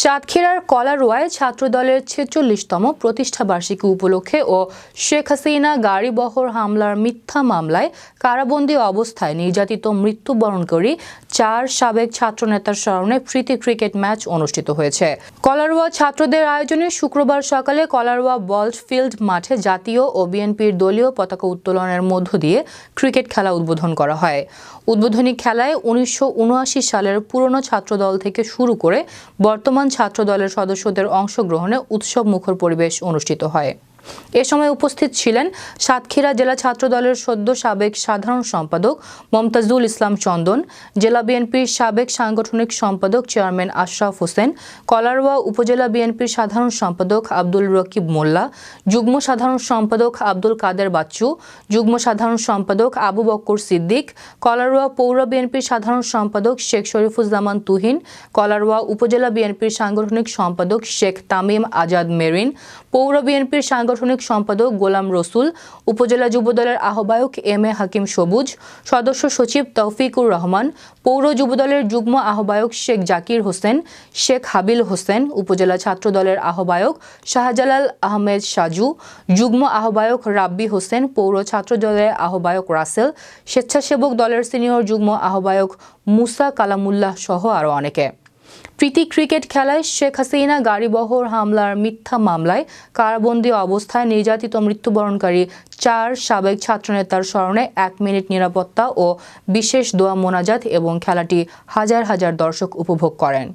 সাতক্ষীরার কলারোয়ায় ছাত্রদলের ছেচল্লিশতম প্রতিষ্ঠা বার্ষিকী উপলক্ষে ও শেখ হাসিনা গাড়িবহর হামলার মিথ্যা মামলায় কারাবন্দী অবস্থায় নির্যাতিত মৃত্যুবরণকারী চার সাবেক ছাত্রনেতার স্মরণে প্রীতি ক্রিকেট ম্যাচ অনুষ্ঠিত হয়েছে। কলারোয়া ছাত্রদের আয়োজনে শুক্রবার সকালে কলারোয়া বল্ট ফিল্ড মাঠে জাতীয় ও বিএনপির দলীয় পতাকা উত্তোলনের মধ্য দিয়ে ক্রিকেট খেলা উদ্বোধন করা হয়। উদ্বোধনী খেলায় উনিশশো উনআশি সালের পুরনো ছাত্রদল থেকে শুরু করে বর্তমান ছাত্রদলের সদস্যদের অংশগ্রহণে উৎসব মুখর পরিবেশ অনুষ্ঠিত হয়। এ সময় উপস্থিত ছিলেন সাতক্ষীরা জেলা ছাত্রদলের সদ্য সাবেক সাধারণ সম্পাদক মমতাজুল ইসলাম চন্দন, জেলা বিএনপির সাবেক সাংগঠনিক সম্পাদক চেয়ারম্যান আশরাফ হোসেন, কলারওয়া উপজেলা বিএনপির সাধারণ সম্পাদক আব্দুল রকিব মোল্লা, যুগ্ম সাধারণ সম্পাদক আব্দুল কাদের বাচ্চু, যুগ্ম সাধারণ সম্পাদক আবু বক্কর সিদ্দিক কলারোয়া পৌর বিএনপির সাধারণ সম্পাদক শেখ শরীফুজ্জামান তুহিন কলারোয়া উপজেলা বিএনপির সাংগঠনিক সম্পাদক শেখ তামিম আজাদ মেরিন, পৌর বিএনপির সাংগঠনিক সম্পাদক গোলাম রসুল, উপজেলা যুবদলের আহ্বায়ক এম এ হাকিম সবুজ, সদস্য সচিব তৌফিকুর রহমান, পৌর যুবদলের যুগ্ম আহ্বায়ক শেখ জাকির হোসেন, শেখ হাবিল হোসেন, উপজেলা ছাত্রদলের আহ্বায়ক শাহজালাল আহমেদ সাজু, যুগ্ম আহ্বায়ক রাব্বি হোসেন, পৌর ছাত্রদলের আহ্বায়ক রাসেল, স্বেচ্ছাসেবক দলের সিনিয়র যুগ্ম আহ্বায়ক মুসা কালামুল্লাহ সহ আরও অনেকে। প্রীতি ক্রিকেট খেলায় শেখ হাসিনা গাড়িবহর হামলার মিথ্যা মামলায় কারাবন্দী অবস্থায় নির্যাতিত মৃত্যুবরণকারী চার সাবেক ছাত্রনেতার স্মরণে এক মিনিট নিরাপত্তা ও বিশেষ দোয়া মোনাজাত এবং খেলাটি হাজার হাজার দর্শক উপভোগ করেন।